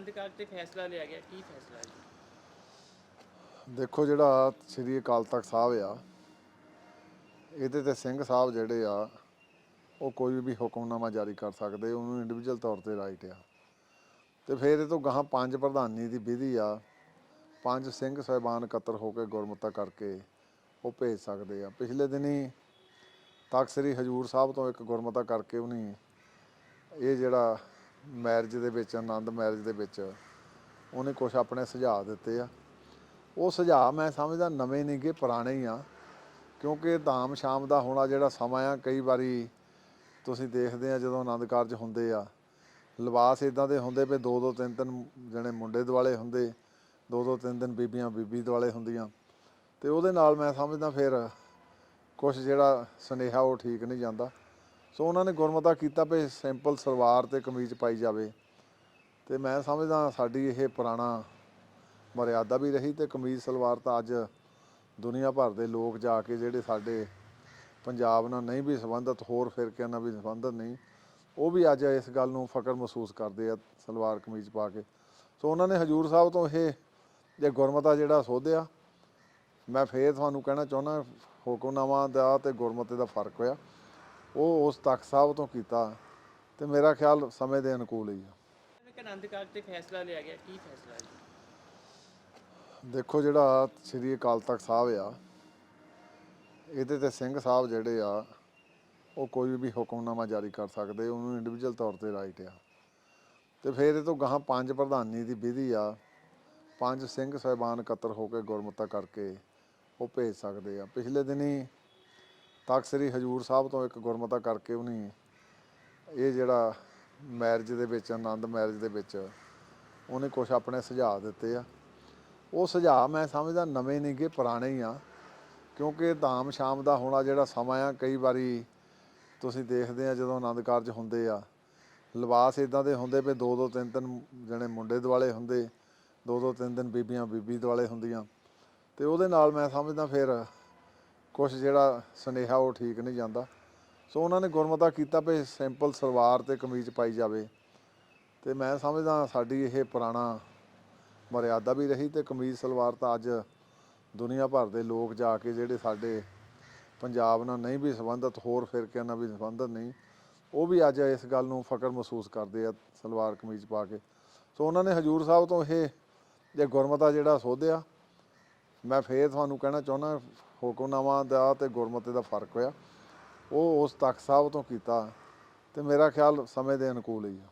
ਆਨੰਦ ਕਾਰਜ ਤੇ ਫੈਸਲਾ ਲਿਆ ਗਿਆ, ਕੀ ਫੈਸਲਾ ਹੈ ਜੀ? ਦੇਖੋ ਜਿਹੜਾ ਸ੍ਰੀ ਅਕਾਲ ਤਖਤ ਸਾਹਿਬ ਆ, ਇਹਦੇ ਤੇ ਸਿੰਘ ਸਾਹਿਬ ਜਿਹੜੇ ਆ, ਉਹ ਕੋਈ ਵੀ ਹੁਕਮਨਾਮਾ ਜਾਰੀ ਕਰ ਸਕਦੇ, ਉਹਨੂੰ ਇੰਡੀਵਿਜੂਅਲ ਤੌਰ ਤੇ ਰਾਈਟ ਆ ਤੇ ਫਿਰ ਇਹ ਤੋਂ ਗਾਹਾਂ ਪੰਜ ਪ੍ਰਧਾਨੀ ਦੀ ਵਿਧੀ ਆ, ਪੰਜ ਸਿੰਘ ਸਾਹਿਬਾਨ ਇਕੱਤਰ ਹੋ ਕੇ ਗੁਰਮਤਾ ਕਰਕੇ ਉਹ ਭੇਜ ਸਕਦੇ ਆ ਪਿਛਲੇ ਦਿਨੀ ਤਖਤ ਸ੍ਰੀ ਹਜੂਰ ਸਾਹਿਬ ਤੋਂ ਇੱਕ ਗੁਰਮਤਾ ਕਰਕੇ ਉਹਨੇ ਇਹ ਜਿਹੜਾ ਮੈਰਿਜ ਦੇ ਵਿੱਚ, ਆਨੰਦ ਮੈਰਿਜ ਦੇ ਵਿੱਚ, ਉਹਨੇ ਕੁਝ ਆਪਣੇ ਸੁਝਾਅ ਦਿੱਤੇ ਆ। ਉਹ ਸੁਝਾਅ ਮੈਂ ਸਮਝਦਾ ਨਵੇਂ ਨਹੀਂ ਨਹੀਂਗੇ ਪੁਰਾਣੇ ਹੀ ਆ। ਕਿਉਂਕਿ ਧਾਮ ਸ਼ਾਮ ਦਾ ਹੋਣਾ ਜਿਹੜਾ ਸਮਾਂ ਆ, ਕਈ ਵਾਰੀ ਤੁਸੀਂ ਦੇਖਦੇ ਆ ਜਦੋਂ ਆਨੰਦ ਕਾਰਜ ਹੁੰਦੇ ਆ। ਲਿਬਾਸ ਇਦਾਂ ਦੇ ਹੁੰਦੇ ਵੀ ਦੋ ਦੋ ਤਿੰਨ ਤਿੰਨ ਜਣੇ ਮੁੰਡੇ ਦੁਆਲੇ ਹੁੰਦੇ, ਦੋ ਦੋ ਤਿੰਨ ਦਿਨ ਬੀਬੀਆਂ ਬੀਬੀ ਦੁਆਲੇ ਹੁੰਦੀਆਂ। ਤੇ ਉਹਦੇ ਨਾਲ ਮੈਂ ਸਮਝਦਾ ਫਿਰ ਕੁਝ ਜਿਹੜਾ ਸੁਨੇਹਾ ਉਹ ਠੀਕ ਨਹੀਂ ਜਾਂਦਾ। ਸੋ ਉਹਨਾਂ ਨੇ ਗੁਰਮਤਾ ਕੀਤਾ ਵੀ ਸਿੰਪਲ ਸਲਵਾਰ ਤੇ ਕਮੀਜ਼ ਪਾਈ ਜਾਵੇ। ਤੇ ਮੈਂ ਸਮਝਦਾ ਸਾਡੀ ਇਹ ਪੁਰਾਣਾ ਮਰਿਆਦਾ ਵੀ ਰਹੀ ਤੇ ਕਮੀਜ਼ ਸਲਵਾਰ ਤਾਂ ਅੱਜ ਦੁਨੀਆ ਭਰ ਦੇ ਲੋਕ ਜਾ ਕੇ ਜਿਹੜੇ ਸਾਡੇ ਪੰਜਾਬ ਨਾਲ ਨਹੀਂ ਵੀ ਸੰਬੰਧਿਤ, ਹੋਰ ਫਿਰਕਿਆਂ ਨਾਲ ਵੀ ਸੰਬੰਧਿਤ ਨਹੀਂ, ਉਹ ਵੀ ਅੱਜ ਇਸ ਗੱਲ ਨੂੰ ਫਕਰ ਮਹਿਸੂਸ ਕਰਦੇ ਆ ਸਲਵਾਰ ਕਮੀਜ਼ ਪਾ ਕੇ। ਸੋ ਉਹਨਾਂ ਨੇ ਹਜੂਰ ਸਾਹਿਬ ਤੋਂ ਇਹ ਜੇ ਗੁਰਮਤਾ ਜਿਹੜਾ ਸੋਧਿਆ, ਮੈਂ ਫੇਰ ਤੁਹਾਨੂੰ ਕਹਿਣਾ ਚਾਹੁੰਦਾ, ਹੁਕਮਨਾਮਾ ਦਾ ਤੇ ਗੁਰਮਤੇ ਦਾ ਫ਼ਰਕ ਹੋਇਆ। ਉਹ ਉਸ ਤਖਤ ਸਾਹਿਬ ਤੋਂ ਕੀਤਾ ਤੇ ਮੇਰਾ ਖਿਆਲ ਸਮੇਂ ਦੇ ਅਨੁਕੂਲ ਹੀ ਆ। ਇੱਕ ਆਨੰਦ ਕਾਰਜ ਤੇ ਫੈਸਲਾ ਲਿਆ ਗਿਆ ਕੀ ਫੈਸਲਾ ਹੈ? ਦੇਖੋ ਜਿਹੜਾ ਸ੍ਰੀ ਅਕਾਲ ਤਖਤ ਸਾਹਿਬ ਆ ਇਹਦੇ ਤੇ ਸਿੰਘ ਸਾਹਿਬ ਜਿਹੜੇ ਆ ਉਹ ਕੋਈ ਵੀ ਹੁਕਮਨਾਮਾ ਜਾਰੀ ਕਰ ਸਕਦੇ ਉਹਨੂੰ ਇੰਡੀਵਿਜੂਅਲ ਤੌਰ ਤੇ ਰਾਈਟ ਆ। ਤੇ ਫਿਰ ਇਹ ਤੋਂ ਗਾਹਾਂ ਪੰਜ ਪ੍ਰਧਾਨੀ ਦੀ ਵਿਧੀ ਆ ਪੰਜ ਸਿੰਘ ਸਾਹਿਬਾਨ ਇਕੱਤਰ ਹੋ ਕੇ ਗੁਰਮਤਾ ਕਰਕੇ ਉਹ ਭੇਜ ਸਕਦੇ ਆ। ਪਿਛਲੇ ਦਿਨੀ ਤਖਤ ਸ੍ਰੀ ਹਜੂਰ ਸਾਹਿਬ ਤੋਂ ਇੱਕ ਗੁਰਮਤਾ ਕਰਕੇ ਉਹਨੇ ਇਹ ਜਿਹੜਾ ਮੈਰਿਜ ਦੇ ਵਿੱਚ, ਆਨੰਦ ਮੈਰਿਜ ਦੇ ਵਿੱਚ ਉਹਨੇ ਕੁਝ ਆਪਣੇ ਸੁਝਾਅ ਦਿੱਤੇ ਆ। ਉਹ ਸੁਝਾਅ ਮੈਂ ਸਮਝਦਾ ਨਵੇਂ ਨਹੀਂਗੇ ਪੁਰਾਣੇ ਹੀ ਆ, ਕਿਉਂਕਿ ਧਾਮ ਸ਼ਾਮ ਦਾ ਹੋਣਾ ਜਿਹੜਾ ਸਮਾਂ ਆ, ਕਈ ਵਾਰੀ ਤੁਸੀਂ ਦੇਖਦੇ ਆ ਜਦੋਂ ਆਨੰਦ ਕਾਰਜ ਹੁੰਦੇ ਆ, ਲਿਬਾਸ ਇਦਾਂ ਦੇ ਹੁੰਦੇ ਵੀ ਦੋ ਦੋ ਤਿੰਨ ਤਿੰਨ ਜਣੇ ਮੁੰਡੇ ਦੁਆਲੇ ਹੁੰਦੇ ਦੋ ਦੋ ਤਿੰਨ ਦਿਨ ਬੀਬੀਆਂ ਬੀਬੀ ਦੁਆਲੇ ਹੁੰਦੀਆਂ। ਤੇ ਉਹਦੇ ਨਾਲ ਮੈਂ ਸਮਝਦਾ ਫਿਰ ਕੁਝ ਜਿਹੜਾ ਸੁਨੇਹਾ ਉਹ ਠੀਕ ਨਹੀਂ ਜਾਂਦਾ। ਸੋ ਉਹਨਾਂ ਨੇ ਗੁਰਮਤਾ ਕੀਤਾ ਵੀ ਸਿੰਪਲ ਸਲਵਾਰ ਤੇ ਕਮੀਜ਼ ਪਾਈ ਜਾਵੇ। ਤੇ ਮੈਂ ਸਮਝਦਾ ਸਾਡੀ ਇਹ ਪੁਰਾਣਾ ਮਰਿਆਦਾ ਵੀ ਰਹੀ ਤੇ ਕਮੀਜ਼ ਸਲਵਾਰ ਤਾਂ ਅੱਜ ਦੁਨੀਆ ਭਰ ਦੇ ਲੋਕ ਜਾ ਕੇ ਜਿਹੜੇ ਸਾਡੇ ਪੰਜਾਬ ਨਾਲ ਨਹੀਂ ਵੀ ਸੰਬੰਧਿਤ, ਹੋਰ ਫਿਰਕਿਆਂ ਨਾਲ ਵੀ ਸੰਬੰਧਿਤ ਨਹੀਂ, ਉਹ ਵੀ ਅੱਜ ਇਸ ਗੱਲ ਨੂੰ ਫਕਰ ਮਹਿਸੂਸ ਕਰਦੇ ਆ ਸਲਵਾਰ ਕਮੀਜ਼ ਪਾ ਕੇ। ਸੋ ਉਹਨਾਂ ਨੇ ਹਜੂਰ ਸਾਹਿਬ ਤੋਂ ਇਹ ਜੇ ਗੁਰਮਤਾ ਜਿਹੜਾ ਸੋਧਿਆ ਮੈਂ ਫੇਰ ਤੁਹਾਨੂੰ ਕਹਿਣਾ ਚਾਹੁੰਦਾ, ਹੁਕਮਨਾਮਾ ਦਾ ਤੇ ਗੁਰਮਤੇ ਦਾ ਫ਼ਰਕ ਹੋਇਆ। ਉਹ ਉਸ ਤਖਤ ਸਾਹਿਬ ਤੋਂ ਕੀਤਾ ਤੇ ਮੇਰਾ ਖਿਆਲ ਸਮੇਂ ਦੇ ਅਨੁਕੂਲ ਹੀ ਆ।